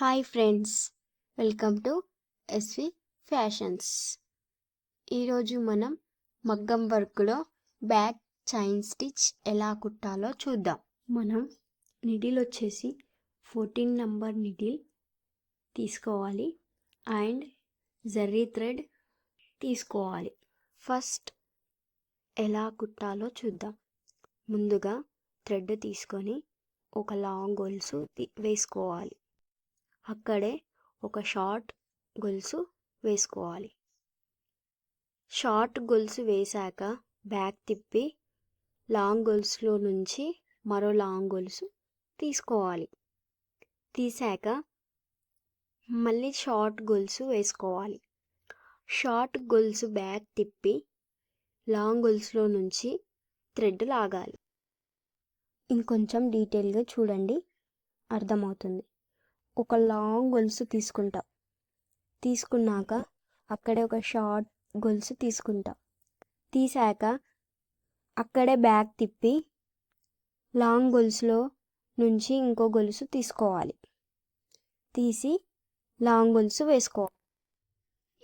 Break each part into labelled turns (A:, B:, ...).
A: Hi friends welcome to SV fashions ఈరోజు మనం మగ్గం వర్క్లో బ్యాక్ చైన్ స్టిచ్ ఎలా కుట్టాలో చూద్దాం. మనం నిడిల్ వచ్చేసి ఫోర్టీన్ నంబర్ నిడిల్ తీసుకోవాలి అండ్ జర్రీ థ్రెడ్ తీసుకోవాలి. ఫస్ట్ ఎలా కుట్టాలో చూద్దాం. ముందుగా థ్రెడ్ తీసుకొని ఒక లాంగ్ గొలుసు వేసుకోవాలి. అక్కడే ఒక షార్ట్ గొలుసు వేసుకోవాలి. షార్ట్ గొలుసు వేశాక బ్యాక్ తిప్పి లాంగ్ గొలుసులో నుంచి మరో లాంగ్ గొలుసు తీసుకోవాలి. తీసాక మళ్ళీ షార్ట్ గొలుసు వేసుకోవాలి. షార్ట్ గొలుసు బ్యాక్ తిప్పి లాంగ్ గొలుసులో నుంచి థ్రెడ్ లాగాలి. ఇంకొంచెం డీటెయిల్గా చూడండి అర్థమవుతుంది. ఒక లాంగ్ గొలుసు తీసుకుంటా. తీసుకున్నాక అక్కడే ఒక షార్ట్ గొలుసు తీసుకుంటా. తీసాక అక్కడే బ్యాక్ తిప్పి లాంగ్ గొలుసులో నుంచి ఇంకో గొలుసు తీసుకోవాలి. తీసి లాంగ్ గొలుసు వేసుకోవాలి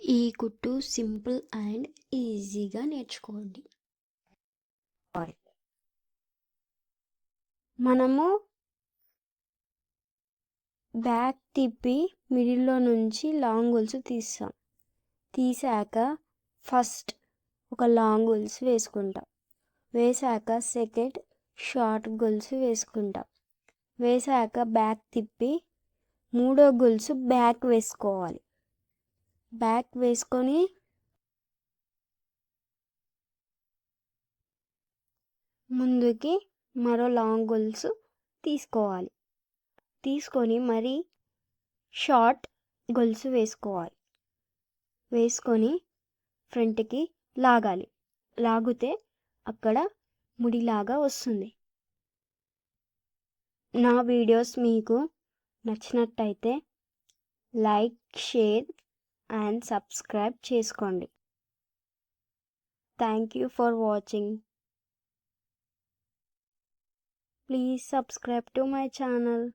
A: ఈ కుట్టు సింపుల్ అండ్ ఈజీగా నేర్చుకోండి. మనము బ్యాక్ తిప్పి మిడిల్లో నుంచి లాంగ్ హోల్స్ తీస్తాం. తీసాక ఫస్ట్ ఒక లాంగ్ గొలుసు వేసుకుంటాం. వేసాక సెకండ్ షార్ట్ గొలుసు వేసుకుంటాం. వేసాక బ్యాక్ తిప్పి మూడో గొలుసు బ్యాక్ వేసుకోవాలి. బ్యాక్ వేసుకొని ముందుకి మరో లాంగ్ గొలుసు తీసుకోవాలి. తీసుకొని మరి షార్ట్ గొలుసు వేసుకోవాలి. వేసుకొని ఫ్రంట్కి లాగాలి. లాగితే అక్కడ ముడిలాగా వస్తుంది. నా వీడియోస్ మీకు నచ్చినట్టయితే లైక్ షేర్ అండ్ సబ్స్క్రైబ్ చేసుకోండి. Thank you for watching. Please subscribe to my channel.